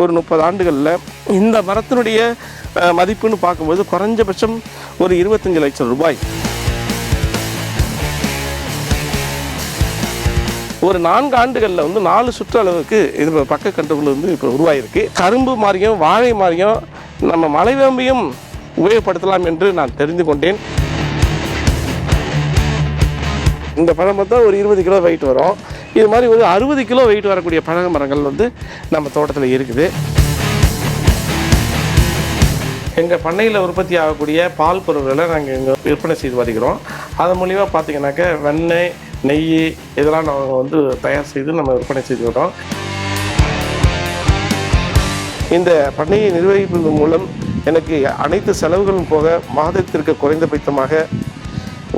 ஒரு முப்பது ஆண்டுகளில் இந்த மரத்தினுடைய மதிப்புன்னு பார்க்கும்போது குறைஞ்சபட்சம் ஒரு இருபத்தஞ்சு லட்சம் ரூபாய். ஒரு நான்கு ஆண்டுகளில் வந்து நாலு சுற்றளவுக்கு இது பக்க கன்றுகள் வந்து இப்போ உருவாயிருக்கு. கரும்பு மாதிரியும் வாழை மாதிரியும் நம்ம மலைவேம்பியும் உபயோகப்படுத்தலாம் என்று நான் தெரிந்து கொண்டேன். இந்த பழம் பார்த்தா ஒரு இருபது கிலோ வெயிட் வரும். இது மாதிரி ஒரு அறுபது கிலோ வெயிட் வரக்கூடிய பழக மரங்கள் வந்து நம்ம தோட்டத்தில் இருக்குது. எங்கள் பண்ணையில் உற்பத்தி ஆகக்கூடிய பால் பொருட்களை நாங்கள் இங்கே விற்பனை செய்து வருகிறோம். அதன் மூலிமா பார்த்தீங்கன்னாக்க வெண்ணெய் நெய் இதெல்லாம் நாங்கள் வந்து தயார் செய்து நம்ம விற்பனை செய்து வரோம் இந்த பண்ணையை நிர்வகிப்பதன் மூலம் எனக்கு அனைத்து செலவுகளும் போக மாதத்திற்கு குறைந்தபட்சமாக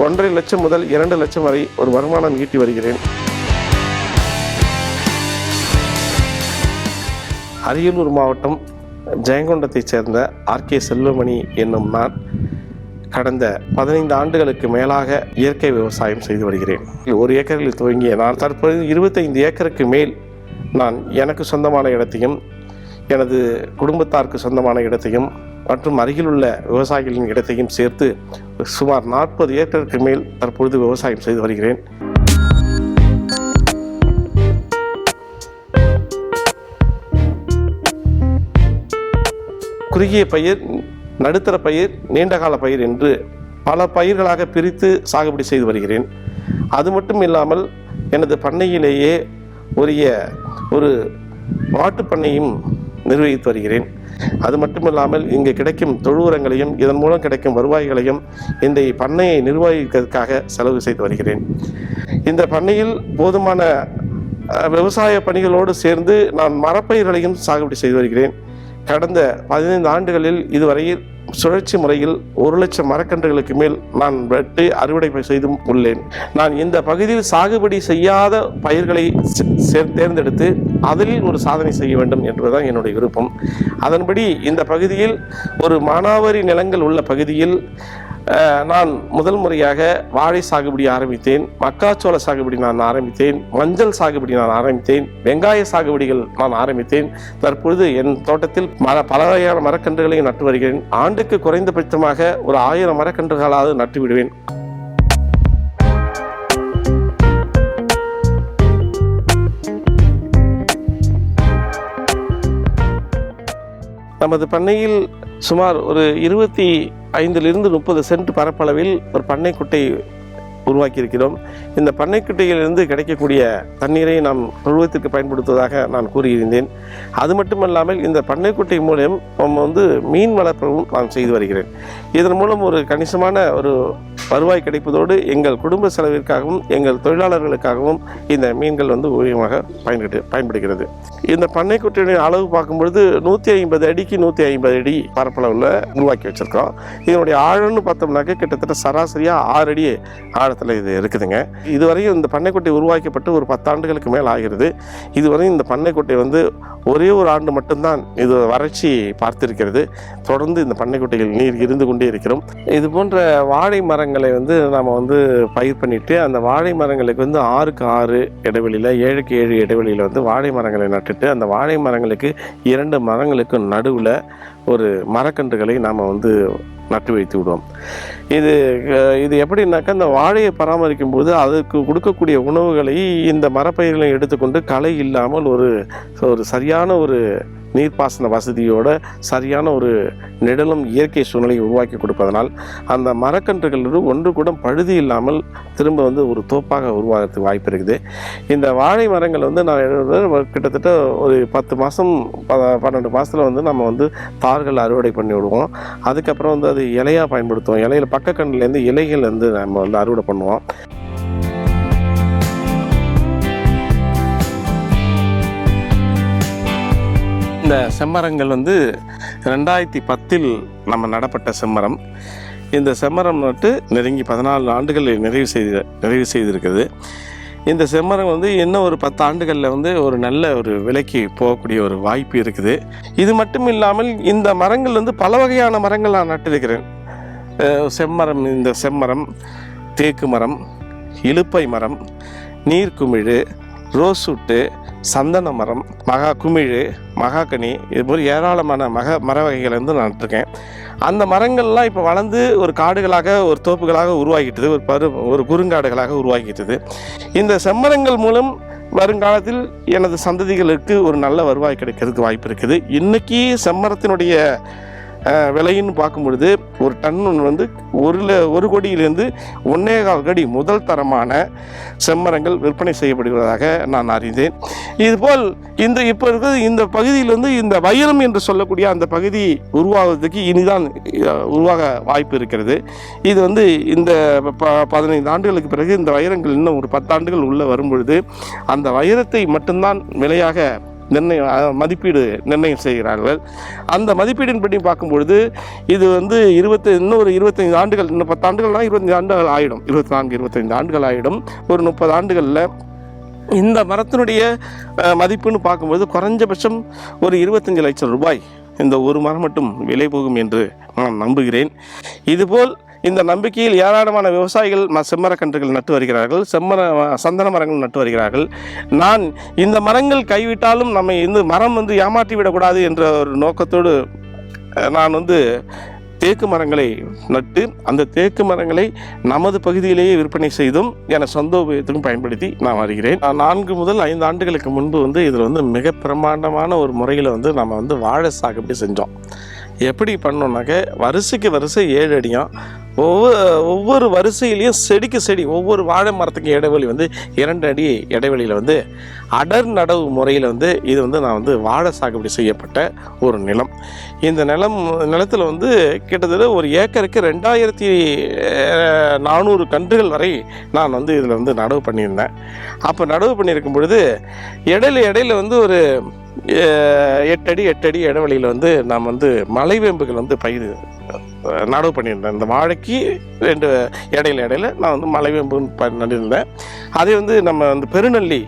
ஒன்றரை லட்சம் முதல் இரண்டு லட்சம் வரை ஒரு வருமானம் ஈட்டி வருகிறேன். அரியலூர் மாவட்டம் ஜெயங்கொண்டத்தைச் சேர்ந்த ஆர்கே செல்வமணி என்னும் நான் கடந்த பதினைந்து ஆண்டுகளுக்கு மேலாக இயற்கை விவசாயம் செய்து வருகிறேன். ஒரு ஏக்கரில் துவங்கிய நான் தற்போது இருபத்தைந்து ஏக்கருக்கு மேல் நான் எனக்கு சொந்தமான இடத்தையும் எனது குடும்பத்தாருக்கு சொந்தமான இடத்தையும் மற்றும் அருகிலுள்ள விவசாயிகளின் இடத்தையும் சேர்த்து சுமார் நாற்பது ஏக்கருக்கு மேல் தற்பொழுது விவசாயம் செய்து வருகிறேன். குறுகிய பயிர் நடுத்தர பயிர் நீண்டகால பயிர் என்று பல பயிர்களாக பிரித்து சாகுபடி செய்து வருகிறேன். அது மட்டும் இல்லாமல் எனது பண்ணையிலேயே உரிய ஒரு மாட்டுப் பண்ணையும் நிர்வகித்து வருகிறேன். அது மட்டும் இல்லாமல் இங்கு கிடைக்கும் தொழு உரங்களையும் இதன் மூலம் கிடைக்கும் வருவாய்களையும் இந்த பண்ணையை நிர்வகிக்கிறதுக்காக செலவு செய்து வருகிறேன். இந்த பண்ணையில் போதுமான விவசாய பணிகளோடு சேர்ந்து நான் மரப்பயிர்களையும் சாகுபடி செய்து வருகிறேன். கடந்த பதினைந்து ஆண்டுகளில் இதுவரையில் சுழற்சி முறையில் ஒரு லட்சம் மரக்கன்றுகளுக்கு மேல் நான் வெட்டு அறுவடை செய்தும் உள்ளேன். நான் இந்த பகுதியில் சாகுபடி செய்யாத பயிர்களை தேர்ந்தெடுத்து அதில் ஒரு சாதனை செய்ய வேண்டும் என்பதுதான் என்னுடைய விருப்பம். அதன்படி இந்த பகுதியில் ஒரு மானாவாரி நிலங்கள் உள்ள பகுதியில் நான் முதல் முறையாக வாழை சாகுபடி ஆரம்பித்தேன் மக்காச்சோள சாகுபடி நான் ஆரம்பித்தேன் மஞ்சள் சாகுபடி நான் ஆரம்பித்தேன் வெங்காய சாகுபடிகள் நான் ஆரம்பித்தேன். தற்பொழுது என் தோட்டத்தில் மர பல வகையான மரக்கன்றுகளையும் நட்டு வருகிறேன். ஆண்டுக்கு குறைந்தபட்சமாக ஒரு ஆயிரம் மரக்கன்றுகளாவது நட்டு விடுவேன். நமது பண்ணையில் சுமார் ஒரு இருபத்தி ஐந்திலிருந்து முப்பது சென்ட் பரப்பளவில் ஒரு பண்ணைக்குட்டை உருவாக்கியிருக்கிறோம். இந்த பண்ணைக்குட்டையிலிருந்து கிடைக்கக்கூடிய தண்ணீரை நாம் தொழுவத்திற்கு பயன்படுத்துவதாக நான் கூறியிருந்தேன். அது மட்டுமல்லாமல் இந்த பண்ணைக்குட்டை மூலம் நம்ம வந்து மீன் வளர்ப்பவும் நான் செய்து வருகிறேன். இதன் மூலம் ஒரு கணிசமான ஒரு வருவாய் கிடைப்பதோடு எங்கள் குடும்ப செலவிற்காகவும் எங்கள் தொழிலாளர்களுக்காகவும் இந்த மீன்கள் வந்து உபயோகமாக பயன்பட்டு பயன்படுகிறது. இந்த பண்ணைக்குட்டையின் அளவு பார்க்கும்பொழுது நூற்றி ஐம்பது அடிக்கு நூற்றி ஐம்பது அடி பரப்பளவில் உருவாக்கி வச்சுருக்கோம் இதனுடைய ஆழம்னு பார்த்தோம்னாக்க கிட்டத்தட்ட சராசரியாக ஆறு அடி ஆழத்தில் இது இருக்குதுங்க. இதுவரையும் இந்த பண்ணைக்குட்டை உருவாக்கப்பட்டு ஒரு பத்தாண்டுகளுக்கு மேல் ஆகிறது. இதுவரையும் இந்த பண்ணைக்குட்டை வந்து ஒரே ஒரு ஆண்டு மட்டும்தான் இது வறட்சி பார்த்திருக்கிறது. தொடர்ந்து இந்த பண்ணைக்குட்டையில் நீர் இருந்து கொண்டே இருக்கிறோம். இது போன்ற வாழை மரங்களை வந்து நாம் வந்து பயிர் பண்ணிட்டு அந்த வாழை மரங்களுக்கு வந்து ஆறுக்கு ஆறு இடைவெளியில் ஏழுக்கு ஏழு இடைவெளியில் வந்து வாழை மரங்களை நட்டுட்டு அந்த வாழை மரங்களுக்கு இரண்டு மரங்களுக்கு நடுவில் ஒரு மரக்கன்றுகளை நாம் வந்து நட்டு வைத்து விடுவோம். இது இது எப்படின்னாக்கா இந்த வாழையை பராமரிக்கும் போது அதுக்கு கொடுக்கக்கூடிய உணவுகளை இந்த மரப்பயிர்களை எடுத்துக்கொண்டு களை இல்லாமல் ஒரு ஒரு சரியான ஒரு நீர்ப்பாசன வசதியோட சரியான ஒரு நிழலும் இயற்கை சூழ்நிலையை உருவாக்கி கொடுப்பதனால் அந்த மரக்கன்றுகள் ஒன்று கூட பழுதி இல்லாமல் திரும்ப வந்து ஒரு தோப்பாக உருவாகிறதுக்கு வாய்ப்பு இருக்குது. இந்த வாழை மரங்கள் வந்து நான் கிட்டத்தட்ட ஒரு பத்து மாதம் பன்னெண்டு மாதத்தில் வந்து நம்ம வந்து தார்கள் அறுவடை பண்ணி விடுவோம். அதுக்கப்புறம் வந்து அது இலையாக பயன்படுத்துவோம். இலையில் பக்கக்கண்ணிலேருந்து இலைகள் வந்து நம்ம வந்து அறுவடை பண்ணுவோம். இந்த செம்மரங்கள் வந்து ரெண்டாயிரத்தி பத்தில் நம்ம நடப்பட்ட செம்மரம். இந்த செம்மரம் நட்டு நெருங்கி பதினாலு ஆண்டுகள் நிறைவு செய்து நிறைவு செய்திருக்குது. இந்த செம்மரம் வந்து இன்னும் ஒரு பத்து ஆண்டுகளில் வந்து ஒரு நல்ல ஒரு விலைக்கு போகக்கூடிய ஒரு வாய்ப்பு இருக்குது. இது மட்டும் இல்லாமல் இந்த மரங்கள் வந்து பல வகையான மரங்கள் நான் நட்டிருக்கிறேன். செம்மரம் இந்த செம்மரம் தேக்கு மரம் இலுப்பை மரம் நீர்க்குமிழு உட்டு சந்தன மரம் மகா குமிழ் மகாக்கனி இது போல் ஏராளமான மக மர வகைகள் வந்து நான் நட்டிருக்கேன். அந்த மரங்கள்லாம் இப்போ வளர்ந்து ஒரு காடுகளாக ஒரு தோப்புகளாக உருவாகிட்டது ஒரு பரு ஒரு குறுங்காடுகளாக உருவாகிட்டது. இந்த செம்மரங்கள் மூலம் வருங்காலத்தில் எனது சந்ததிகளுக்கு ஒரு நல்ல வருவாய் கிடைக்கிறதுக்கு வாய்ப்பு இருக்குது. இன்றைக்கி செம்மரத்தினுடைய விலைன்னு பார்க்கும்பொழுது ஒரு டன் வந்து ஒரு ஒரு கோடியிலிருந்து ஒன்னே கால் கோடி முதல் தரமான செம்மரங்கள் விற்பனை செய்யப்படுகிறதாக நான் அறிந்தேன். இதுபோல் இந்த இப்போ இருக்கிறது இந்த பகுதியில் வந்து இந்த வைரம் என்று சொல்லக்கூடிய அந்த பகுதி உருவாவதற்கு இனிதான் உருவாக வாய்ப்பு இருக்கிறது. இது வந்து இந்த ப பதினைந்து ஆண்டுகளுக்கு பிறகு இந்த வைரங்கள் இன்னும் ஒரு பத்தாண்டுகள் உள்ளே வரும்பொழுது அந்த வைரத்தை மட்டும்தான் விலையாக நிர்ணயம் மதிப்பீடு நிர்ணயம் செய்கிறார்கள். அந்த மதிப்பீடின்படி பார்க்கும்பொழுது இது வந்து இருபத்தி இன்னும் ஒரு இருபத்தைந்து ஆண்டுகள் இன்னும் பத்து ஆண்டுகள்னா இருபத்தஞ்சு ஆண்டுகள் ஆகிடும் இருபத்தி நான்கு இருபத்தைந்து ஆண்டுகள் ஆகிடும் ஒரு முப்பது ஆண்டுகளில் இந்த மரத்தினுடைய மதிப்புன்னு பார்க்கும்போது குறைஞ்சபட்சம் ஒரு இருபத்தஞ்சு லட்சம் ரூபாய் இந்த ஒரு மரம் மட்டும் விலை போகும் என்று நான் நம்புகிறேன். இதுபோல் இந்த நம்பிக்கையில் ஏராளமான விவசாயிகள் செம்மரக்கன்றுகள் நட்டு வருகிறார்கள். செம்மர சந்தன மரங்கள் நட்டு வருகிறார்கள். நான் இந்த மரங்கள் கைவிட்டாலும் நம்மை இந்த மரம் வந்து ஏமாற்றி விடக்கூடாது என்ற ஒரு நோக்கத்தோடு நான் வந்து தேக்கு மரங்களை நட்டு அந்த தேக்கு மரங்களை நமது பகுதியிலேயே விற்பனை செய்தும் என சொந்த உபயோகத்துக்கும் பயன்படுத்தி நான் வருகிறேன். நான் நான்கு முதல் ஐந்து ஆண்டுகளுக்கு முன்பு வந்து இதில் வந்து மிக பிரமாண்டமான ஒரு முறையில் வந்து நம்ம வந்து வாழை சாகுபடி செஞ்சோம். எப்படி பண்ணோம்னாக்க வரிசைக்கு வரிசை ஏழு அடியும் ஒவ்வொரு ஒவ்வொரு வரிசையிலையும் செடிக்கு செடி ஒவ்வொரு வாழை மரத்துக்கு இடைவெளி வந்து இரண்டு அடி இடைவெளியில் வந்து அடர் நடவு முறையில் வந்து இது வந்து நான் வந்து வாழை சாகுபடி செய்யப்பட்ட ஒரு நிலம். இந்த நிலம் நிலத்தில் வந்து கிட்டத்தட்ட ஒரு ஏக்கருக்கு ரெண்டாயிரத்தி நானூறு கன்றுகள் வரை நான் வந்து இதில் வந்து நடவு பண்ணியிருந்தேன். அப்போ நடவு பண்ணியிருக்கும் பொழுது இடையில இடையில வந்து ஒரு எட்டடி எட்டடி இடைவெளியில் வந்து நாம் வந்து மலைவேம்புகள் வந்து பயிர் நடவு பண்ணியிருந்தேன். இந்த வாழைக்கு ரெண்டு இடையில இடையில நான் வந்து மலைவேம்பு ப அதே வந்து நம்ம வந்து பெருநெல்லி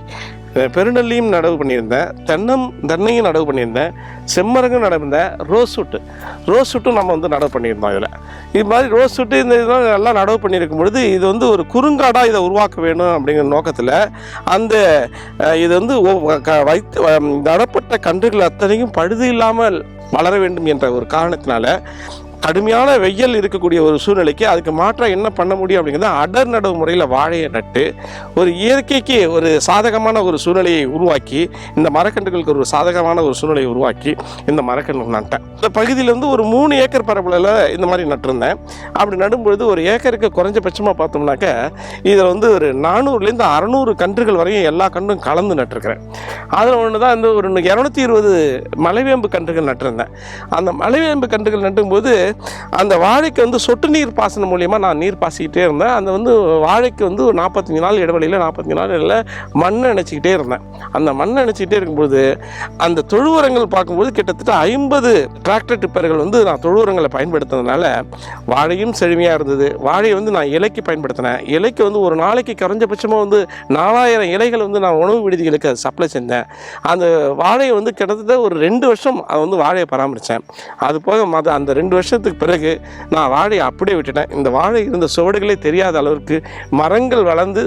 பெருநெல்லியும் நடவு பண்ணியிருந்தேன். தென்னம் தென்னையும் நடவு பண்ணியிருந்தேன். செம்மரங்கும் நடந்தேன் ரோஸ் சுட்டு ரோஸ் சுட்டும் நம்ம வந்து நடவு பண்ணியிருந்தோம் இதில். இது மாதிரி ரோஸ் சுட்டு இந்த இதெல்லாம் எல்லாம் நடவு பண்ணியிருக்கும் பொழுது இது வந்து ஒரு குறுங்காடாக இதை உருவாக்க வேணும் அப்படிங்கிற நோக்கத்தில் அந்த இது வந்து க- வைத்து நடப்பட்ட கன்றுகள் அத்தனையும் பழுது இல்லாமல் வளர வேண்டும் என்ற ஒரு காரணத்தினால கடுமையான வெயில் இருக்கக்கூடிய ஒரு சூழ்நிலைக்கு அதுக்கு மாற்றம் என்ன பண்ண முடியும் அப்படிங்கிறத அடர் நடவு முறையில் வாழையை நட்டு ஒரு இயற்கைக்கு ஒரு சாதகமான ஒரு சூழ்நிலையை உருவாக்கி இந்த மரக்கன்றுகளுக்கு ஒரு சாதகமான ஒரு சூழ்நிலையை உருவாக்கி இந்த மரக்கன்று நட்டேன். இந்த பகுதியிலேருந்து ஒரு மூணு ஏக்கர் பரப்பளவில் இந்த மாதிரி நட்டிருந்தேன். அப்படி நடும்பொழுது ஒரு ஏக்கருக்கு குறைஞ்சபட்சமாக பார்த்தோம்னாக்க இதில் வந்து ஒரு நானூறுலேருந்து அறநூறு கன்றுகள் வரையும் எல்லா கன்றும் கலந்து நட்டிருக்கிறேன். அதில் ஒன்று தான் இந்த ஒரு இரநூத்தி இருபது மலைவேம்பு கன்றுகள் நட்டிருந்தேன். அந்த மலைவேம்பு கன்றுகள் நட்டும்போது அந்த வாழைக்கு வந்து சொட்டு நீர் பாசனம் மூலியமாக நான் நீர் பாசிக்கிட்டே இருந்தேன். அந்த வந்து வாழைக்கு வந்து ஒரு நாற்பத்தஞ்சு நாள் இடைவெளியில் நாற்பத்தஞ்சு நாள் இடையில மண் அணைச்சிக்கிட்டே இருந்தேன். அந்த மண் அணைச்சிக்கிட்டே இருக்கும்போது அந்த தொழுவரங்கள் பார்க்கும்போது கிட்டத்தட்ட ஐம்பது டிராக்டர் டிப்பர்கள் வந்து நான் தொழுவரங்களை பயன்படுத்துனதுனால வாழையும் செழுமையாக இருந்தது. வாழையை வந்து நான் இலைக்கு பயன்படுத்தினேன். இலைக்கு வந்து ஒரு நாளைக்கு குறைஞ்சபட்சமாக வந்து நாலாயிரம் இலைகள் வந்து நான் உணவு விடுதிகளுக்கு சப்ளை செஞ்சேன். அந்த வாழையை வந்து கிட்டத்தட்ட ஒரு ரெண்டு வருஷம் அதை வந்து வாழையை பராமரித்தேன் அது போக மத அந்த ரெண்டு வருஷம் வருஷத்துக்கு பிறகு நான் வாழையை அப்படியே விட்டுட்டேன். இந்த வாழை இருந்த சுவடுகளே தெரியாத அளவிற்கு மரங்கள் வளர்ந்து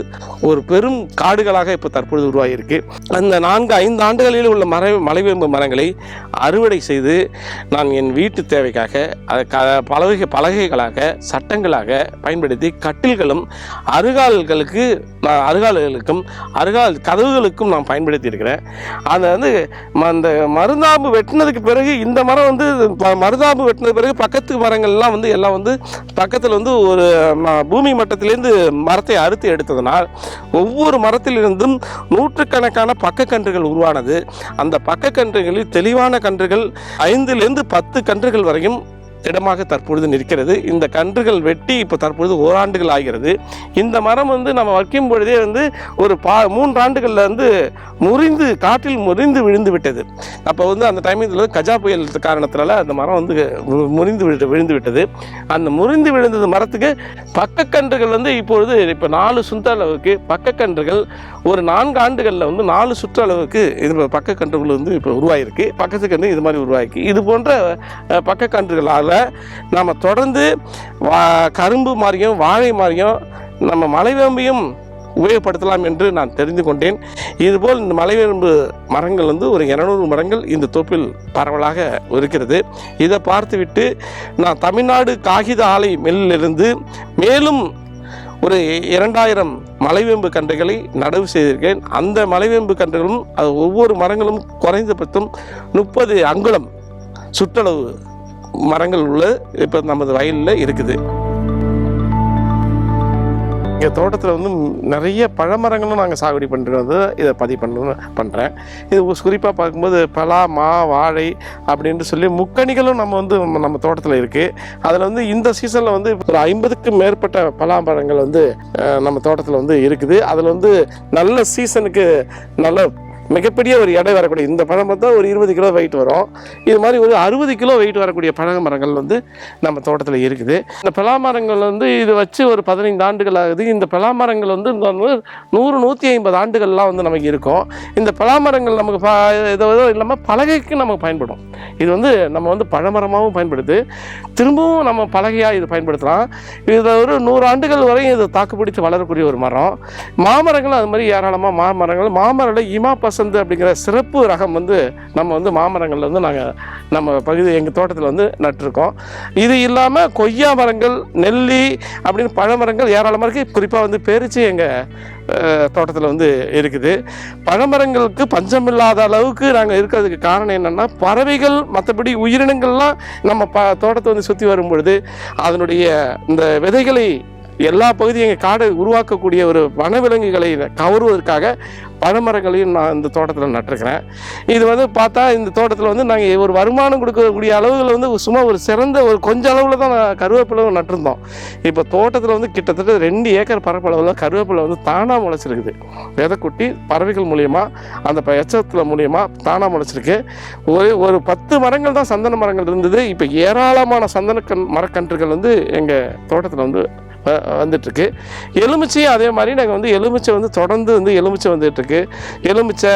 ஒரு பெரும் காடுகளாக இப்போ தற்பொழுது உருவாகியிருக்கு. அந்த நான்கு ஐந்து ஆண்டுகளில் உள்ள மர மலைவேம்பு மரங்களை அறுவடை செய்து நான் என் வீட்டு தேவைக்காக பலகை பலகைகளாக சட்டங்களாக பயன்படுத்தி கட்டில்களும் அருகால்களுக்கு நான் அருகால்களுக்கும் அருகால் கதவுகளுக்கும் நான் பயன்படுத்தி இருக்கிறேன் அதை வந்து அந்த மருந்தாம்பு வெட்டினதுக்கு பிறகு இந்த மரம் வந்து மருந்தாம்பு மருதாம்பு வெட்டினது பிறகு பக்கத்து மரங்கள்லாம் வந்து எல்லாம் வந்து பக்கத்தில் வந்து ஒரு பூமி மட்டத்திலேருந்து மரத்தை அறுத்து எடுத்ததனால் ஒவ்வொரு மரத்திலிருந்தும் நூற்றுக்கணக்கான பக்கக்கன்றுகள் உருவானது. அந்த பக்கக்கன்றுகளில் தெளிவான கன்றுகள் ஐந்துலேருந்து பத்து கன்றுகள் வரையும் திடமாக தற்பொழுது நிற்கிறது. இந்த கன்றுகள் வெட்டி இப்போ தற்பொழுது ஓராண்டுகள் ஆகிறது. இந்த மரம் வந்து நம்ம வைக்கும் பொழுதே வந்து ஒரு பா மூன்றாண்டுகளில் வந்து முறிந்து காற்றில் முறிந்து விழுந்து விட்டது. அப்போ வந்து அந்த டைமில் கஜா புயல் காரணத்தினால அந்த மரம் வந்து முறிந்து விழு விழுந்து விட்டது. அந்த முறிந்து விழுந்தது மரத்துக்கு பக்கக்கன்றுகள் வந்து இப்பொழுது இப்போ நாலு சுத்த அளவுக்கு பக்கக்கன்றுகள் ஒரு நான்கு ஆண்டுகளில் வந்து நாலு சுற்று அளவுக்கு இது பக்கக்கன்றுகள் வந்து இப்போ உருவாயிருக்கு. பக்கத்துக்கன்று இது மாதிரி உருவாயிருக்கு. இது போன்ற பக்கக்கன்றுகள் போல் நாம் தொடர்ந்து வா கரும்பு மாதிரியும் வாழை மாதிரியும் நம்ம மலைவேம்பையும் உபயோகப்படுத்தலாம் என்று நான் தெரிந்து கொண்டேன். இதுபோல் இந்த மலைவேம்பு மரங்கள் வந்து ஒரு இரநூறு மரங்கள் இந்த தோப்பில் பரவலாக இருக்கிறது. இதை பார்த்துவிட்டு நான் தமிழ்நாடு காகித ஆலை மில்லிலிருந்து மேலும் ஒரு இரண்டாயிரம் மலைவேம்பு கன்றுகளை நடவு செய்திருக்கேன். அந்த மலைவேம்பு கன்றுகளும் அது ஒவ்வொரு மரங்களும் குறைந்தபட்சம் முப்பது அங்குலம் சுற்றளவு மரங்கள் உள்ள இப்போ நமது வயலில் இருக்குது. எங்கள் தோட்டத்தில் வந்து நிறைய பழமரங்களும் நாங்கள் சாகுபடி பண்ணுறது வந்து இதை பதிவு பண்ண பண்ணுறேன் இது குறிப்பாக பார்க்கும்போது பலா மா வாழை அப்படின்ட்டு சொல்லி முக்கணிகளும் நம்ம வந்து நம்ம- நம்ம தோட்டத்தில் இருக்குது அதில் வந்து இந்த சீசனில் வந்து ஒரு ஐம்பதுக்கும் மேற்பட்ட பலாமரங்கள் வந்து நம்ம தோட்டத்தில் வந்து இருக்குது. அதில் வந்து நல்ல சீசனுக்கு நல்ல மிகப்பெரிய ஒரு எடை வரக்கூடிய இந்த பழம் பார்த்தா ஒரு இருபது கிலோ வெயிட் வரும். இது மாதிரி ஒரு அறுபது கிலோ வெயிட் வரக்கூடிய பழ மரங்கள் வந்து நம்ம தோட்டத்தில் இருக்குது. இந்த பலா மரங்கள் வந்து இது வச்சு ஒரு பதினைந்து ஆண்டுகள் ஆகுது. இந்த பலா மரங்கள் வந்து இந்த நூறு நூற்றி ஐம்பது ஆண்டுகள்லாம் வந்து நமக்கு இருக்கும். இந்த பலா மரங்கள் நமக்கு ப ஏதோ இல்லாமல் பலகைக்கு நமக்கு பயன்படும். இது வந்து நம்ம வந்து பழமரமாகவும் பயன்படுது. திரும்பவும் நம்ம பலகையாக இது பயன்படுத்தலாம். இது ஒரு நூறு ஆண்டுகள் வரையும் இது தாக்கு பிடித்து வளரக்கூடிய ஒரு மரம். மாமரங்களும் அது மாதிரி ஏராளமாக மாமரங்கள். மாமரில் இமா பசந்த் அப்படிங்கிற சிறப்பு ரகம் வந்து நம்ம வந்து மாமரங்களில் வந்து நாங்கள் நம்ம பகுதி எங்கள் தோட்டத்தில் வந்து நட்டிருக்கோம். இது இல்லாமல் கொய்யா மரங்கள் நெல்லி அப்படின்னு பழமரங்கள் ஏராளமாக இருக்குது குறிப்பாக வந்து பேரிச்சி எங்கள் தோட்டத்தில் வந்து இருக்குது. பழமரங்களுக்கு பஞ்சம் இல்லாத அளவுக்கு நாங்கள் இருக்கிறதுக்கு காரணம் என்னென்னா பறவைகள் மற்றபடி உயிரினங்கள்லாம் நம்ம ப தோட்டத்தை வந்து சுற்றி வரும்பொழுது அதனுடைய இந்த விதைகளை எல்லா பகுதியும் எங்கள் காடை உருவாக்கக்கூடிய ஒரு வனவிலங்குகளை கவருவதற்காக பழமரங்களையும் நான் இந்த தோட்டத்தில் நட்டிருக்கிறேன். இது வந்து பார்த்தா இந்த தோட்டத்தில் வந்து நாங்கள் ஒரு வருமானம் கொடுக்கக்கூடிய அளவுகள் வந்து சும்மா ஒரு சிறந்த ஒரு கொஞ்ச அளவில் தான் நான் கருவேப்பிலை நட்டிருந்தோம். இப்போ தோட்டத்தில் வந்து கிட்டத்தட்ட ரெண்டு ஏக்கர் பரப்பளவில் கருவேப்பிலை வந்து தானாக முளைச்சிருக்குது. விதைக்குட்டி பறவைகள் மூலியமாக அந்த எச்சத்தில் மூலியமா தானாக முளைச்சிருக்கு. ஒரு ஒரு பத்து மரங்கள் தான் சந்தன மரங்கள் இருந்தது. இப்போ ஏராளமான சந்தன கண் மரக்கன்றுகள் வந்து எங்கள் தோட்டத்தில் வந்து வந்துட்டுருக்கு. எலுமிச்சையும் அதே மாதிரி நாங்கள் வந்து எலுமிச்சை வந்து தொடர்ந்து வந்து எலுமிச்சை வந்துட்டுருக்கு. எலுமிச்சை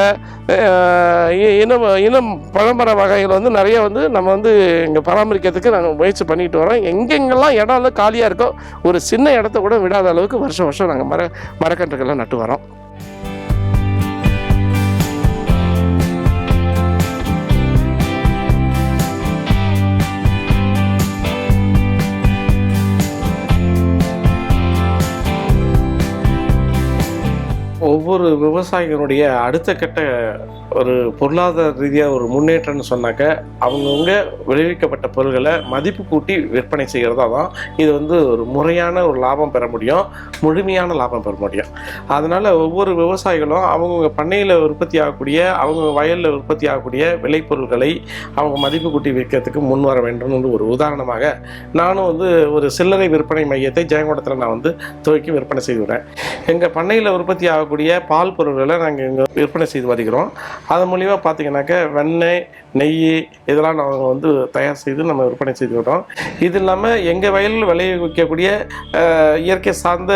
இ- இனம் இனம் பழம்பர வகைகள் வந்து நிறைய வந்து நம்ம வந்து இங்கே பராமரிக்கிறதுக்கு நாங்கள் முயற்சி பண்ணிட்டு வரோம். எங்கெங்கெல்லாம் இடம் வந்து காலியாக இருக்கோ ஒரு சின்ன இடத்த கூட விடாத அளவுக்கு வருஷம் வருஷம் நாங்கள் மர மரக்கன்றுகள்லாம் நட்டு வரோம். ஒவ்வொரு விவசாயிகளுடைய அடுத்த கட்ட ஒரு பொருளாதார ரீதியாக ஒரு முன்னேற்றம்னு சொன்னாக்க அவங்கவுங்க விளைவிக்கப்பட்ட பொருட்களை மதிப்பு கூட்டி விற்பனை செய்கிறதா தான் இது வந்து ஒரு முறையான ஒரு லாபம் பெற முடியும் முழுமையான லாபம் பெற முடியும். அதனால் ஒவ்வொரு விவசாயிகளும் அவங்கவுங்க பண்ணையில் உற்பத்தி ஆகக்கூடிய அவங்க வயலில் உற்பத்தி ஆகக்கூடிய விளைபொருள்களை அவங்க மதிப்பு கூட்டி விற்கிறதுக்கு முன் வர வேண்டும்னு ஒரு உதாரணமாக நானும் வந்து ஒரு சில்லறை விற்பனை மையத்தை ஜெயங்கொண்டத்தில் நான் வந்து துவக்கி விற்பனை செய்து வரேன் எங்கள் பண்ணையில் உற்பத்தி ஆகக்கூடிய பால் பொருட்களை நாங்கள் இங்கே விற்பனை செய்து வருகிறோம். அது மூலிமா பார்த்தீங்கன்னாக்க வெண்ணெய் நெய் இதெல்லாம் நாங்கள் வந்து தயார் செய்து நம்ம விற்பனை செய்து வரோம் இது இல்லாமல் எங்கள் வயலில் விளைவிக்கக்கூடிய இயற்கை சார்ந்த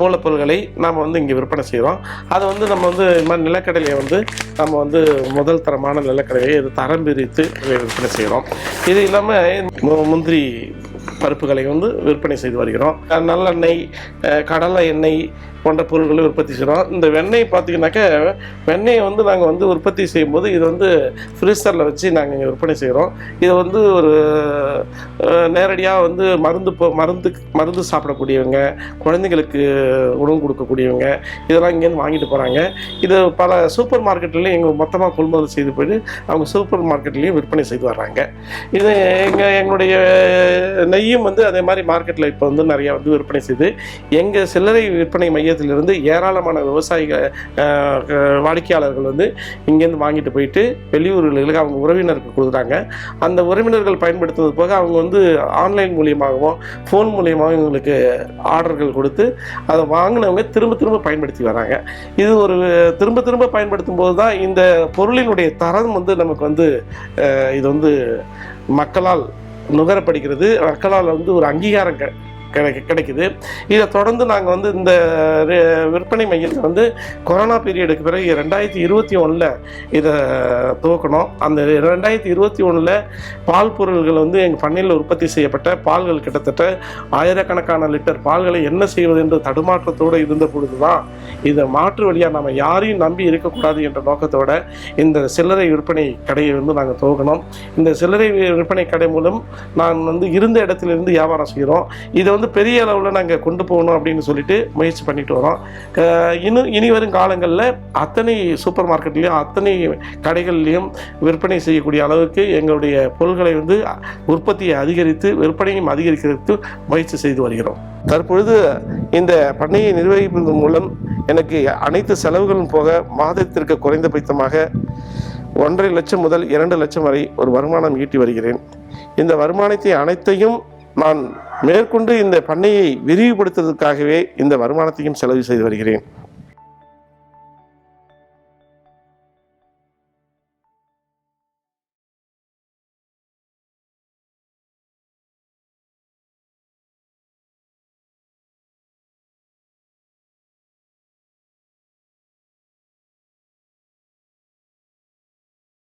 மூலப்பொருட்களை நாம் வந்து இங்கே விற்பனை செய்கிறோம் அதை வந்து நம்ம வந்து இது மாதிரி நிலக்கடலையை வந்து நம்ம வந்து முதல் தரமான நிலக்கடலையை இது தரம் பிரித்து விற்பனை செய்கிறோம் இது இல்லாமல் முந்திரி பருப்புகளை வந்து விற்பனை செய்து வருகிறோம். நல்லெண்ணெய் கடலை எண்ணெய் போன்ற பொருட்களை உற்பத்தி செய்கிறோம். இந்த வெண்ணெய் பார்த்தீங்கன்னாக்க வெண்ணெயை வந்து நாங்கள் வந்து உற்பத்தி செய்யும்போது இது வந்து ஃப்ரீசரில் வச்சு நாங்கள் இங்கே விற்பனை செய்கிறோம். இது வந்து ஒரு நேரடியாக வந்து மருந்து போ மருந்து மருந்து சாப்பிடக்கூடியவங்க குழந்தைங்களுக்கு உணவு கொடுக்கக்கூடியவங்க இதெல்லாம் இங்கேருந்து வாங்கிட்டு போகிறாங்க இது பல சூப்பர் மார்க்கெட்லேயும் எங்கள் மொத்தமாக கொள்முதல் செய்து போயிட்டு அவங்க சூப்பர் மார்க்கெட்லேயும் விற்பனை செய்து வர்றாங்க. இது எங்கள் எங்களுடைய நெய் நெய்யும் வந்து அதே மாதிரி மார்க்கெட்டில் இப்போ வந்து நிறையா வந்து விற்பனை செய்து எங்கள் சில்லறை விற்பனை மையத்திலிருந்து ஏராளமான விவசாயிகள் வாடிக்கையாளர்கள் வந்து இங்கேருந்து வாங்கிட்டு போயிட்டு வெளியூர்களுக்கு அவங்க உறவினருக்கு கொடுக்குறாங்க. அந்த உறவினர்கள் பயன்படுத்துவது போக அவங்க வந்து ஆன்லைன் மூலியமாகவும் ஃபோன் மூலியமாகவும் எங்களுக்கு ஆர்டர்கள் கொடுத்து அதை வாங்கினவங்க திரும்ப திரும்ப பயன்படுத்தி வராங்க. இது ஒரு திரும்ப திரும்ப பயன்படுத்தும் போது தான் இந்த பொருளினுடைய தரம் வந்து நமக்கு வந்து இது வந்து மக்களால் நுகரப்படுகிறது. மக்களால் வந்து ஒரு அங்கீகாரம் க- கிடைக்குது. இதை தொடர்ந்து நாங்கள் வந்து இந்த விற்பனை மையத்தை வந்து கொரோனா பீரியடுக்கு பிறகு ரெண்டாயிரத்தி இருபத்தி ஒன்றில் இதை துவக்கணும். அந்த ரெண்டாயிரத்தி இருபத்தி ஒன்றில் பால் பொருள்கள் வந்து எங்கள் பண்ணையில் உற்பத்தி செய்யப்பட்ட பால்கள் கிட்டத்தட்ட ஆயிரக்கணக்கான லிட்டர் பால்களை என்ன செய்வது என்று தடுமாற்றத்தோடு இருந்த பொழுது தான் இதை மாற்று வழியாக நம்ம யாரையும் நம்பி இருக்கக்கூடாது என்ற நோக்கத்தோட இந்த சில்லறை விற்பனை கடையை வந்து நாங்கள் துவக்கணும். இந்த சில்லறை விற்பனை கடை மூலம் நான் வந்து இருந்த இடத்துலேருந்து வியாபாரம் செய்கிறோம் இதை வந்து பெரிய அளவில் நாங்கள் கொண்டு போகணும் அப்படின்னு சொல்லிட்டு முயற்சி பண்ணிட்டு வரோம். இன்னும் இனி வரும் காலங்களில் அத்தனை சூப்பர் மார்க்கெட்லேயும் அத்தனை கடைகள்லையும் விற்பனை செய்யக்கூடிய அளவுக்கு எங்களுடைய பொருள்களை வந்து உற்பத்தியை அதிகரித்து விற்பனையும் அதிகரிக்கிறதுக்கு முயற்சி செய்து வருகிறோம். தற்பொழுது இந்த பண்ணையை நிர்வகிப்பதன் மூலம் எனக்கு அனைத்து செலவுகளும் போக மாதத்திற்கு குறைந்தபட்சமாக ஒன்றரை லட்சம் முதல் இரண்டு லட்சம் வரை ஒரு வருமானம் ஈட்டி வருகிறேன். இந்த வருமானத்தை அனைத்தையும் நான் மேற்கொண்டு இந்த பண்ணையை விரிவுபடுத்துவதற்காகவே இந்த வருமானத்தையும் செலவு செய்து வருகிறேன்.